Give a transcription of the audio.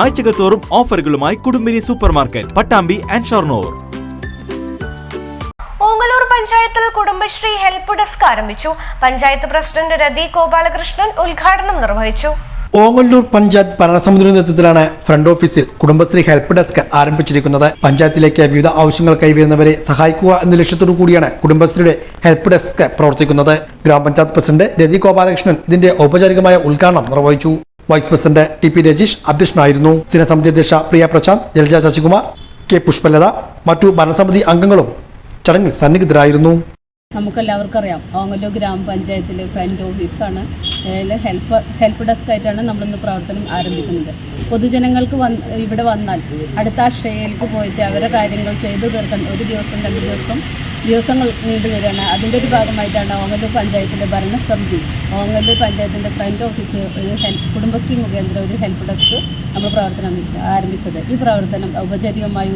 ആഴ്ചകൾ തോറും ഓഫറുകളുമായി Kudumbini super market Pattambi and Shoranur. Ongallur പഞ്ചായത്തിൽ കുടുംബശ്രീ ഹെൽപ്പ് ഡെസ്ക് ആരംഭിച്ചു. പഞ്ചായത്ത് പ്രസിഡന്റ് രതി ഗോപാലകൃഷ്ണൻ ഉദ്ഘാടനം നിർവഹിച്ചു. ഓങ്ങല്ലൂർ പഞ്ചായത്ത് ഭരണസമിതിയുടെ നേതൃത്വത്തിലാണ് ഫ്രണ്ട് ഓഫീസിൽ കുടുംബശ്രീ ഹെൽപ്പ് ഡെസ്ക് ആരംഭിച്ചിരിക്കുന്നത്. പഞ്ചായത്തിലേക്ക് വിവിധ ആവശ്യങ്ങൾ കൈവരുന്നവരെ സഹായിക്കുക എന്ന ലക്ഷ്യത്തോടു കൂടിയാണ് കുടുംബശ്രീയുടെ ഹെൽപ്പ് ഡെസ്ക് പ്രവർത്തിക്കുന്നത്. ഗ്രാമപഞ്ചായത്ത് പ്രസിഡന്റ് രതി ഗോപാലകൃഷ്ണൻ ഇതിന്റെ ഔപചാരികമായ ഉദ്ഘാടനം നിർവഹിച്ചു. Vice president T P Rajeesh അധ്യക്ഷനായിരുന്നു. സ്ഥിരസമിതി അധ്യക്ഷ പ്രിയ പ്രശാന്ത് ജലജ ശശികുമാർ കെ പുഷ്പലത മറ്റു ഭരണസമിതി അംഗങ്ങളും ചടങ്ങിൽ സന്നിഹിതരായിരുന്നു. നമുക്കെല്ലാവർക്കും അറിയാം ഓങ്ങല്ലൂർ ഗ്രാമപഞ്ചായത്തിലെ ഫ്രണ്ട് ഓഫീസാണ് ഹെൽപ്പ് ഹെൽപ്പ് ഡെസ്ക് ആയിട്ടാണ് നമ്മളിന്ന് പ്രവർത്തനം ആരംഭിക്കുന്നത്. പൊതുജനങ്ങൾക്ക് വന്ന് ഇവിടെ വന്നാൽ അടുത്ത ആശ്രയയിലേക്ക് പോയിട്ട് അവരുടെ കാര്യങ്ങൾ ചെയ്തു തീർക്കാൻ ഒരു ദിവസം രണ്ട് ദിവസം ദിവസങ്ങൾ നീണ്ടു വരികയാണ്. അതിന്റെ ഒരു ഭാഗമായിട്ടാണ് ഓങ്ങല്ലൂർ പഞ്ചായത്തിന്റെ ഭരണസമിതി. ഓങ്ങല്ലൂർ പഞ്ചായത്തിന്റെ ഫ്രണ്ട് ഓഫീസ് ഒരു ഹെൽപ്പ് കുടുംബശ്രീ മുഖേന്ദ്ര ഒരു ഹെൽപ്പ് ഡെസ്ക് നമ്മൾ പ്രവർത്തനം ആരംഭിച്ചത്. ഈ പ്രവർത്തനം ഔപചാരികമായി